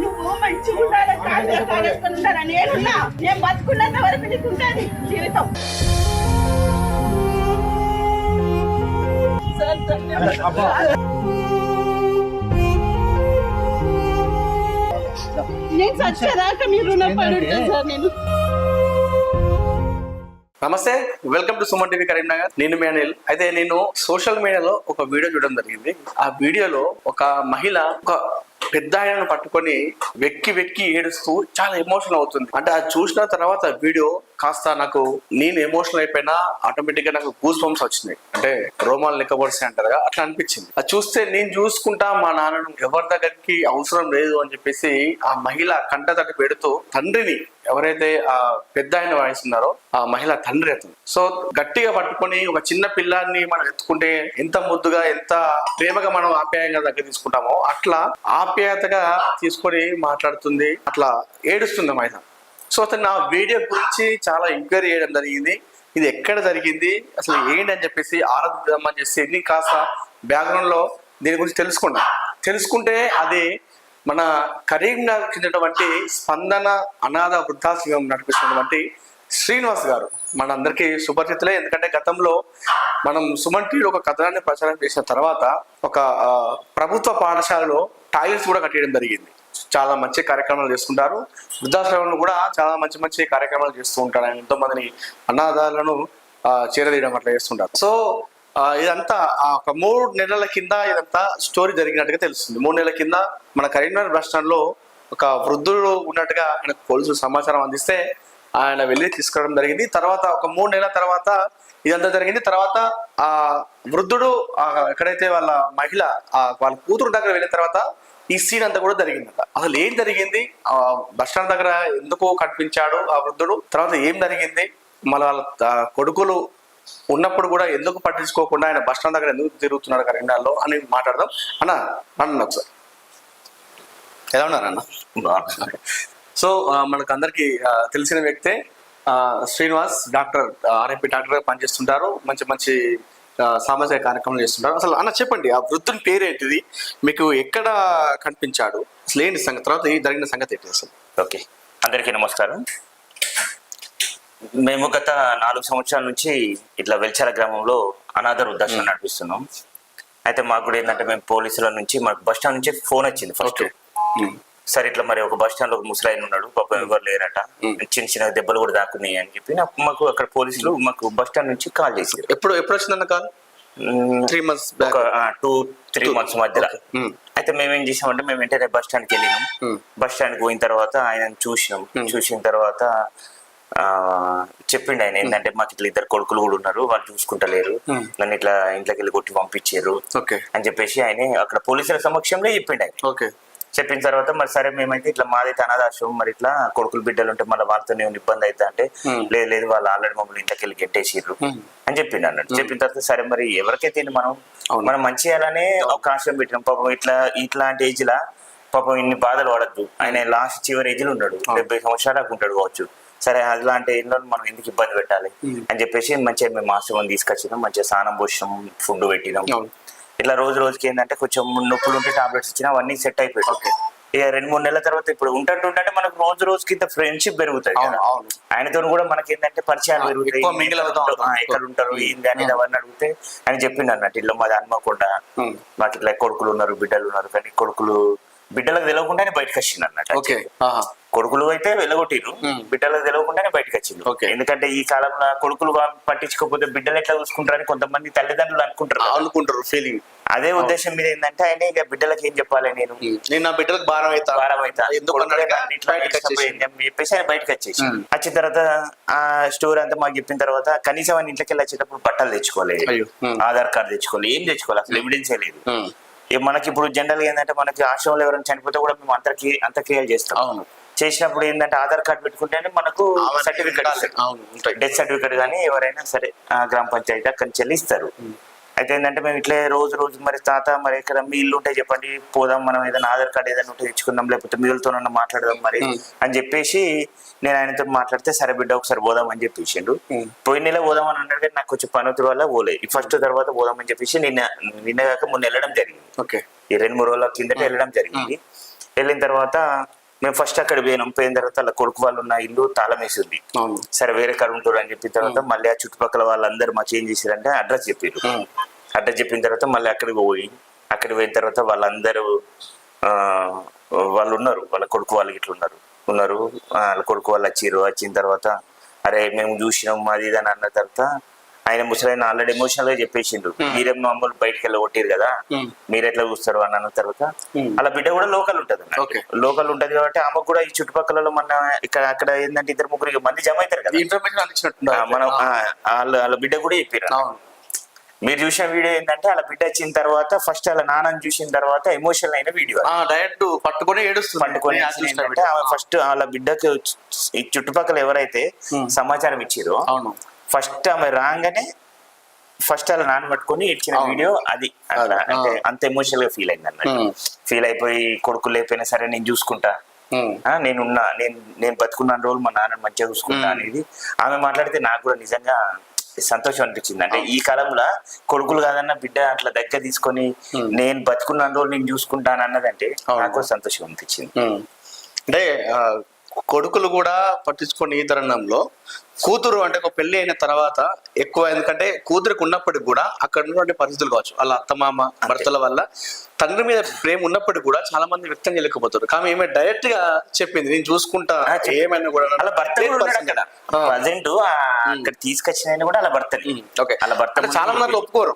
నువ్వు మంచిగా ఉండాలి కాళ్ళు కాడేసుకొని నేనున్నా నేను బతుకున్నంత వరకు నీకు ఉంటుంది జీవితం నేను మీరు రుణపడి ఉంటాను సార్ నేను. నమస్తే welcome to Suman TV Karimnagar. నేను మీ అనిల్. అయితే నేను సోషల్ మీడియాలో ఒక వీడియో చూడడం జరిగింది. ఆ వీడియోలో ఒక మహిళ ఒక పెద్ద ఆయనను పట్టుకొని వెక్కి వెక్కి ఏడుస్తూ చాలా ఎమోషనల్ అవుతుంది. అంటే అది చూసిన తర్వాత వీడియో కాస్త నాకు నేను ఎమోషనల్ అయిపోయినా ఆటోమేటిక్గా నాకు గూస్ బంప్స్ వచ్చినాయి. అంటే రోమాలు లెక్కబడిసి అంటారు అట్లా అనిపించింది. అది చూస్తే నేను చూసుకుంటా మా నాన్నను ఎవరి దగ్గరికి అవసరం లేదు అని చెప్పేసి ఆ మహిళ కంట తట పెడుతూ తండ్రిని ఎవరైతే ఆ పెద్ద ఆయన వాయిస్తున్నారో ఆ మహిళ తండ్రి అతను. సో గట్టిగా పట్టుకొని ఒక చిన్న పిల్లాన్ని మనం ఎత్తుకుంటే ఎంత ముద్దుగా ఎంత ప్రేమగా మనం ఆప్యాయంగా దగ్గర తీసుకుంటామో అట్లా ఆప్యాయతగా తీసుకొని మాట్లాడుతుంది అట్లా ఏడుస్తుంది మహిళ. సో అతను నా వీడియో గురించి చాలా ఎంక్వైరీ చేయడం జరిగింది. ఇది ఎక్కడ జరిగింది అసలు ఏంటి అని చెప్పేసి ఆరాధిద్దామని చెప్పేసి ఎన్ని కాస్త బ్యాక్గ్రౌండ్లో దీని గురించి తెలుసుకున్నా. తెలుసుకుంటే అది మన కరీంనగర్ చెందినటువంటి స్పందన అనాథ వృద్ధాశ్రమం నడిపిస్తున్నటువంటి శ్రీనివాస్ గారు. మన అందరికీ సుపరిచితులే ఎందుకంటే గతంలో మనం సుమన్ టీవీలో ఒక కథనాన్ని ప్రచారం చేసిన తర్వాత ఒక ప్రభుత్వ పాఠశాలలో టాయిలెట్స్ కూడా కట్టేయడం జరిగింది. చాలా మంచి కార్యక్రమాలు చేస్తుంటారు వృద్ధాశ్రమంలో కూడా చాలా మంచి మంచి కార్యక్రమాలు చేస్తూ ఉంటారు. ఆయన ఎంతో మందిని అనాథాలను చేరదీయడం అట్లా చేస్తుంటారు. సో ఇదంతా ఆ, ఒక మూడు నెలల కింద ఇదంతా స్టోరీ జరిగినట్టుగా తెలుస్తుంది. మూడు నెలల కింద మన కరీంనగర్ బస్ స్టాండ్లో ఒక వృద్ధుడు ఉన్నట్టుగా ఆయనకు పోలీసులు సమాచారం అందిస్తే ఆయన వెళ్ళి తీసుకురావడం జరిగింది. తర్వాత ఒక మూడు నెలల తర్వాత ఇదంతా జరిగింది. తర్వాత ఆ వృద్ధుడు ఎక్కడైతే వాళ్ళ మహిళ వాళ్ళ కూతురు దగ్గర వెళ్ళిన తర్వాత ఈ సీన్ అంతా కూడా జరిగిందట. అసలు ఏం జరిగింది? ఆ బస్ స్టాండ్ దగ్గర ఎందుకు కనిపించాడు ఆ వృద్ధుడు? తర్వాత ఏం జరిగింది? మళ్ళీ వాళ్ళ కొడుకులు ఉన్నప్పుడు కూడా ఎందుకు పట్టించుకోకుండా ఆయన బస్ స్టాండ్ దగ్గర ఎందుకు తిరుగుతున్నాడు కరీంనగర్లో అని మాట్లాడదాం. అన్న అన్న ఒకసారి. ఎలా ఉన్నారన్న సో మనకు అందరికి తెలిసిన వ్యక్తే శ్రీనివాస్ డాక్టర్ ఆర్ఎంపీ డాక్టర్గా పనిచేస్తుంటారు. మంచి మంచి సామాజిక కార్యక్రమాలు చేస్తుంటారు. అసలు అన్న చెప్పండి ఆ వృద్ధుని పేరేంటిది? మీకు ఎక్కడ కనిపించాడు? అసలు ఏంటి సంగతి? తర్వాత జరిగిన సంగతి ఏంటి అసలు? ఓకే. అందరికీ నమస్కారం. మేము గత నాలుగు సంవత్సరాల నుంచి ఇట్లా వెల్చాల గ్రామంలో అనాథ వృద్ధాశ్రమం నడిపిస్తున్నాం. అయితే మాకు కూడా ఏంటంటే మేము పోలీసుల నుంచి మాకు బస్ స్టాండ్ నుంచి ఫోన్ వచ్చింది ఫస్ట్ సరే ఇట్లా మరి ఒక బస్ స్టాండ్లో ఒక ముసలాయన ఉన్నాడు పాపం ఎవరు లేరట. చిన్న చిన్న దెబ్బలు కూడా దాక్కున్నాయి అని చెప్పి నాకు మాకు అక్కడ పోలీసులు మాకు బస్ స్టాండ్ నుంచి కాల్ చేసారు ఎప్పుడు ఎప్పుడు వచ్చిందన్న call? Three months two three. Months మధ్యలో. అయితే మేము ఏం చేసామంటే మేము వెంటనే బస్ స్టాండ్కి వెళ్ళినాం. బస్ స్టాండ్కి పోయిన తర్వాత ఆయన చూసినాం. చూసిన తర్వాత ఆ చెప్పిండు ఆయన ఏంటంటే మాకు ఇట్లా ఇద్దరు కొడుకులు కూడా ఉన్నారు వాళ్ళు చూసుకుంటలేరు. నన్ను ఇట్లా ఇంట్లోకి వెళ్ళి కొట్టి పంపించారు. అని చెప్పేసి ఆయన అక్కడ పోలీసుల సమక్షంలో చెప్పిండు ఆయన. ఓకే. చెప్పిన తర్వాత మరి సరే మేమైతే ఇట్లా మాదైతే అనాథాశ్రమం మరి ఇట్లా కొడుకులు బిడ్డలు ఉంటే మళ్ళీ వాళ్ళతో ఏమైనా ఇబ్బంది అవుతా అంటే. లేదు లేదు వాళ్ళు ఆల్రెడీ మమ్మల్ని ఇంట్లోకి వెళ్ళి గెట్టేసిర్రు. అని చెప్పిండు అన్నట్టు. చెప్పిన తర్వాత సరే మరి ఎవరికైతే మనం. మనం మంచి చేయాలనే ఒక ఆశ్రమం పెట్టినాం. పాపం ఇట్లా ఇట్లాంటి ఏజ్ లా పాపం ఇన్ని బాధలు పడద్దు. ఆయన లాస్ట్ చివరి ఏజ్లో ఉన్నాడు డెబ్బై సంవత్సరాలకు ఉంటాడు కావచ్చు. సరే అలాంటి లో మనం ఎందుకు ఇబ్బంది పెట్టాలి? అని చెప్పేసి మంచిగా మేము ఆశ్రమం తీసుకొచ్చినాం. మంచిగా స్నానం పోసినాం ఫుడ్ పెట్టినాం. ఇట్లా రోజు రోజుకి ఏంటంటే కొంచెం నొప్పులు ఉంటే టాబ్లెట్స్ ఇచ్చినా అవన్నీ సెట్ అయిపోయాయి. ఇక రెండు మూడు నెలల తర్వాత ఇప్పుడు ఉంటుంటే ఉంటే మనకు రోజు రోజుకి ఇంత ఫ్రెండ్షిప్ పెరుగుతుంది కదా. అవును ఆయనతో కూడా మనకి ఏంటంటే పరిచయాలు పెరుగుతాయి. ఎక్కడ ఉంటారు ఏంది అనేది అవన్నీ అడిగితే ఆయన చెప్పిండు అన్నట్టు ఇల్లు మాది హనుమకొండ. మాకు ఇట్లా కొడుకులు ఉన్నారు బిడ్డలు ఉన్నారు. కానీ కొడుకులు బిడ్డలకు తెలియకుండానే బయటకు వచ్చింది అన్నట్టు. ఓకే. కొడుకులు అయితే వెళ్ళగొట్టిరు. బిడ్డలకు తెలియకుండానే బయటకు వచ్చింది. ఎందుకంటే ఈ కాలంలో కొడుకులు పట్టించుకోకపోతే బిడ్డలు ఎట్లా చూసుకుంటారని కొంతమంది తల్లిదండ్రులు అనుకుంటారు. అనుకుంటారు ఫీలింగ్ అదే ఉద్దేశం మీద ఏంటంటే ఆయన ఇక బిడ్డలకి ఏం చెప్పాలి నేను? నేను నా బిడ్డలకు భారం అవుతా. తీసుకుపోయింది అని చెప్పేసి ఆయన బయటకు వచ్చేసి. వచ్చిన తర్వాత ఆ స్టోర్ అంతా మాకు చెప్పిన తర్వాత కనీసం ఆయన ఇంట్లోకి వెళ్ళి వచ్చేటప్పుడు బట్టలు తెచ్చుకోలేదు. ఆధార్ కార్డు తెచ్చుకోవాలి. ఏం తెచ్చుకోవాలి? అసలు ఎవిడెన్స్ లేదు. మనకి ఇప్పుడు జనరల్గా ఏంటంటే మనకి ఆశ్రమంలో ఎవరైనా చనిపోతే కూడా మేము అంతర్క్రియ అంతర్క్రియలు చేస్తాం. అవును. చేసినప్పుడు ఏంటంటే ఆధార్ కార్డు పెట్టుకుంటేనే మనకు సర్టిఫికెట్ డెత్ సర్టిఫికెట్ కానీ ఎవరైనా సరే గ్రామ పంచాయతీ అక్కడి నుంచి ఇస్తారు. అయితే ఏంటంటే మేము ఇట్లే రోజు రోజు మరి తాత మరి ఇక్కడ మీ ఇల్లు ఉంటే చెప్పండి పోదాం మనం ఏదైనా ఆధార్ కార్డు ఏదైనా ఉంటే తెచ్చుకుందాం లేకపోతే మీలతోనన్నా మాట్లాడదాం మరి. అని చెప్పేసి నేను ఆయనతో మాట్లాడితే సరే బిడ్డ ఒకసారి పోదాం అని చెప్పేసిండు. పోయిన నెల పోదాం అని అన్నాడు కానీ నాకు కొంచెం పనుతుల వల్ల పోలేదు ఈ ఫస్ట్ తర్వాత పోదాం అని చెప్పేసి నిన్న నిన్న కాక మొన్న వెళ్ళడం జరిగింది. ఓకే. ఈ రెండు మూడు రోజుల కిందట వెళ్ళడం జరిగింది. వెళ్ళిన తర్వాత మేము ఫస్ట్ అక్కడ పోయినాం. పోయిన తర్వాత వాళ్ళ కొడుకు వాళ్ళు ఉన్న ఇల్లు తాళం వేసి ఉంది అవును. సరే వేరే కాడ ఉంటారు అని చెప్పిన తర్వాత మళ్ళీ ఆ చుట్టుపక్కల వాళ్ళందరూ మాకు ఏం చేశారంటే అడ్రస్ చెప్పారు. అడ్రస్ చెప్పిన తర్వాత మళ్ళీ అక్కడికి పోయి అక్కడికి పోయిన తర్వాత వాళ్ళందరూ ఆ, వాళ్ళు ఉన్నారు. వాళ్ళ కొడుకు వాళ్ళు ఇట్లా ఉన్నారు. ఉన్నారు. వాళ్ళ కొడుకు వాళ్ళు వచ్చిర్రు. వచ్చిన తర్వాత అరే మేము చూసినాం ఇది అని అన్న తర్వాత ఆయన ముసలైన ఆల్రెడీ ఎమోషనల్గా చెప్పేసిండు. మీరేం మమ్మల్ని బయటకు వెళ్ళి కొట్టిరు కదా? Hmm. మీరు ఎట్లా చూస్తారు? అని అన్న తర్వాత Hmm. అలా బిడ్డ కూడా లోకల్ ఉంటది. లోకల్ ఉంటది కాబట్టి ఆమెకు కూడా ఈ చుట్టుపక్కల మన ఇక్కడ అక్కడ ఏంటంటే ఇద్దరు ముగ్గురు మంది జమ అవుతారు కదా? ఇన్ఫర్మేషన్ మనం వాళ్ళ వాళ్ళ బిడ్డ కూడా చెప్పారు మీరు చూసిన వీడియో ఏంటంటే వాళ్ళ బిడ్డ వచ్చిన తర్వాత ఫస్ట్ వాళ్ళ నాన్నని చూసిన తర్వాత ఎమోషనల్ అయిన వీడియో డైరెక్ట్ పట్టుకొని ఏడుస్తుంది. పట్టుకొని ఆమె. ఫస్ట్ వాళ్ళ బిడ్డకు ఈ చుట్టుపక్కల ఎవరైతే Hmm. సమాచారం ఇచ్చారో ఫస్ట్ ఆమె రాగానే ఫస్ట్ వాళ్ళ నాన్న పట్టుకొని ఇచ్చిన. వీడియో అది అట్లా అంటే. అంత ఎమోషనల్గా ఫీల్ అయింది అన్నట్టు. ఫీల్ అయిపోయి కొడుకు లేకపోయినా సరే నేను చూసుకుంటా నేనున్నా నేను నేను బతుకున్న రోజులు మా నాన్న మంచిగా చూసుకుంటా. అనేది ఆమె మాట్లాడితే నాకు కూడా నిజంగా సంతోషం అనిపించింది అంటే ఈ కాలంలో కొడుకులు కాదన్న బిడ్డ అట్లా దగ్గర తీసుకొని. నేను బతుకున్న రోజులు నేను చూసుకుంటాను అన్నదంటే. నాకు కూడా సంతోషం అనిపించింది. అంటే కొడుకులు కూడా పట్టించుకొని ఈ తరుణంలో కూతురు అంటే ఒక పెళ్ళి అయిన తర్వాత ఎక్కువ ఎందుకంటే కూతురికి ఉన్నప్పటికి కూడా అక్కడ ఉన్నటువంటి పరిస్థితులు కావచ్చు వాళ్ళ అత్తమామ భర్తల వల్ల తండ్రి మీద ప్రేమ ఉన్నప్పటికి కూడా చాలా మంది వ్యక్తం చేయలేకపోతారు. కానీ ఏమే డైరెక్ట్గా చెప్పింది నేను చూసుకుంటా. ఏమైనా కూడా అలా భర్త. ప్రజెంట్ అక్కడ. తీసుకొచ్చిన కూడా అలా భర్తని ఉమ్, ఓకే. వాళ్ళ భర్త చాలా మంది ఒప్పుకోరు.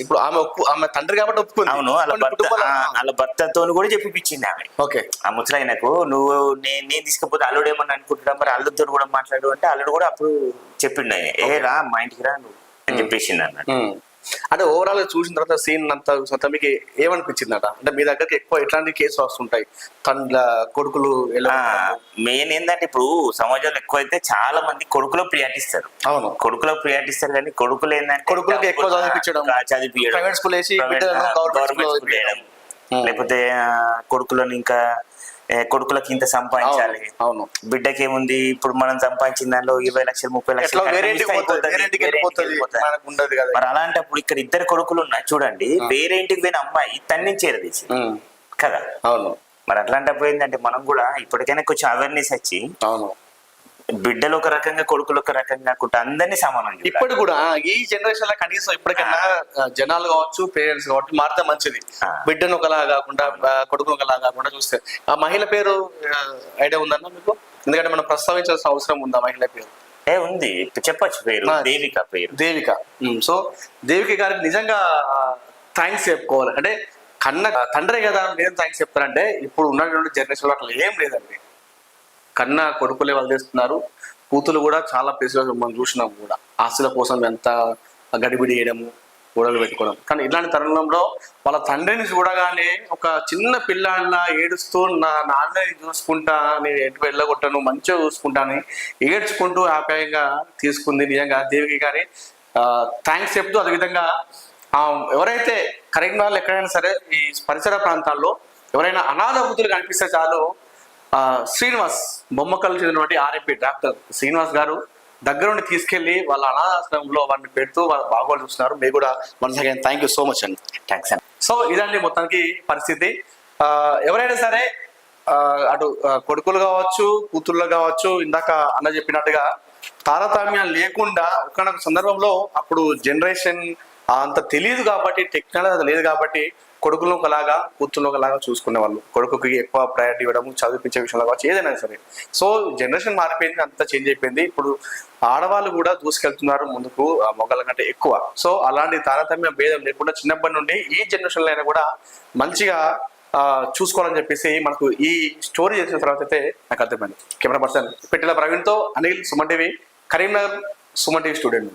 ఇప్పుడు ఆమె ఒప్పు ఆమె తండ్రి కాబట్టి ఒప్పుకుంది. అవును భర్త ఆ, వాళ్ళ భర్తతో కూడా చెప్పిపించింది ఆమె. ఓకే. ఆ ముసలాయనకు నువ్వు నేను నేను తీసుకపోతే అల్లుడు ఏమన్నా అనుకుంటున్నా మరి అల్లుడితో కూడా మాట్లాడు అంటే అల్లుడు కూడా అప్పుడు చెప్పిండు ఆయన. ఏ రా మా ఇంటికి రా నువ్వు అని చెప్పేసింది ఉమ్. అంటే ఓవరాల్ చూసిన తర్వాత సీన్ అంతా చూసిన మీకు ఏమనిపించిందట? అంటే మీ దగ్గరికి ఎక్కువ ఎట్లాంటి కేసులు వస్తుంటాయి? తండ్ల కొడుకులు ఎలా మెయిన్ ఏంటంటే ఇప్పుడు సమాజంలో ఎక్కువైతే చాలా మంది కొడుకులో ప్రియాటిస్తారు. అవును. కొడుకులో ప్రియాటిస్తారు కానీ కొడుకులు ఏంటంటే కొడుకులకి ఎక్కువ చదివించడం, చదివించడం గవర్నమెంట్ స్కూల్. లేకపోతే కొడుకులను ఇంకా కొడుకులకి ఇంత సంపాదించాలి. అవును బిడ్డకి ఏముంది ఇప్పుడు మనం సంపాదించిన దానిలో ఇరవై లక్షలు ముప్పై లక్షలు మరి అలాంటప్పుడు ఇక్కడ ఇద్దరు కొడుకులు ఉన్నాయి చూడండి వేరే ఇంటికి పోయిన అమ్మాయి తన్ని చేరదీసి. కదా? అవును. మరి అట్లాంటప్పుడు ఏంటంటే మనం కూడా ఇప్పటికైనా కొంచెం అవేర్నెస్ వచ్చి అవును. బిడ్డలు ఒక రకంగా కొడుకులు ఒక రకంగా కాకుండా అందరినీ సమానం. ఇప్పటి కూడా ఈ జనరేషన్లో కనీసం ఇప్పటికైనా ఆ, జనాలు కావచ్చు పేరెంట్స్ కావచ్చు మారితే మంచిది. బిడ్డను ఒకలా కాకుండా కొడుకును ఒకలా కాకుండా చూస్తే. ఆ మహిళ పేరు ఐడియా ఉందన్న మీకు? ఎందుకంటే మనం ప్రస్తావించాల్సిన అవసరం ఉందా మహిళ పేరు? ఏ ఉంది. చెప్పొచ్చు పేరు. దేవిక పేరు. దేవిక. సో దేవిక గారికి నిజంగా థ్యాంక్స్ చెప్పుకోవాలి. అంటే కన్న తండ్రే కదా నేను థ్యాంక్స్ చెప్తానంటే ఇప్పుడు ఉన్నటువంటి జనరేషన్లో అట్లా ఏం లేదండి. కన్న కొడుకులే వదిలేస్తున్నారు. కూతులు కూడా చాలా ప్లేసులు మనం చూసినాం కూడా. ఆస్తుల కోసం ఎంత గడిబిడి చేయడము గొడవలు పెట్టుకోవడం. కానీ ఇలాంటి తరుణంలో వాళ్ళ తండ్రిని చూడగానే ఒక చిన్న పిల్లాడిన ఏడుస్తూ నా నాన్నని చూసుకుంటా నేను ఎటు వెళ్ళగొట్టను మంచిగా చూసుకుంటాను ఏడ్చుకుంటూ ఆప్యాయంగా తీసుకుంది నిజంగా దేవికి. కానీ థ్యాంక్స్ చెప్తూ అదేవిధంగా ఎవరైతే కరీంనగర్లో ఎక్కడైనా సరే ఈ పరిసర ప్రాంతాల్లో ఎవరైనా అనాథ బుద్ధులు కనిపిస్తే చాలు శ్రీనివాస్ బొమ్మకల్ చెందినటువంటి ఆర్ఎంపీ డాక్టర్ శ్రీనివాస్ గారు దగ్గరుండి తీసుకెళ్ళి వాళ్ళ అనాథాశ్రమంలో వారిని పెడుతూ వాళ్ళ బాగోలు చూస్తున్నారు. మీరు కూడా once again thank you so much అండి. థ్యాంక్స్ అండి. సో ఇదండి మొత్తానికి పరిస్థితి. ఆ, ఎవరైనా సరే అటు కొడుకులు కావచ్చు కూతుళ్ళు కావచ్చు ఇందాక అన్న చెప్పినట్టుగా తారతమ్యం లేకుండా ఒకనొక సందర్భంలో అప్పుడు జనరేషన్ అంత తెలియదు కాబట్టి టెక్నాలజీ లేదు కాబట్టి కొడుకులను ఒకలాగా కూతురు ఒకలాగా చూసుకునే వాళ్ళు కొడుకుకి ఎక్కువ ప్రయారిటీ ఇవ్వడం చదివించే విషయంలో కావచ్చు ఏదైనా సరే. సో జనరేషన్ మారిపోయింది అంతా చేంజ్ అయిపోయింది. ఇప్పుడు ఆడవాళ్ళు కూడా దూసుకెళ్తున్నారు ముందుకు ఆ మొగల కంటే ఎక్కువ. సో అలాంటి తారతమ్య భేదం లేకుండా చిన్నప్పటి నుండి ఈ జనరేషన్లో అయినా కూడా మంచిగా చూసుకోవాలని చెప్పేసి మనకు ఈ స్టోరీ చేసిన తర్వాత అయితే నాకు అర్థమైంది. కెమెరా పర్సన్ పెట్టిన ప్రవీణ్తో Anil Suman TV Karimnagar Suman TV student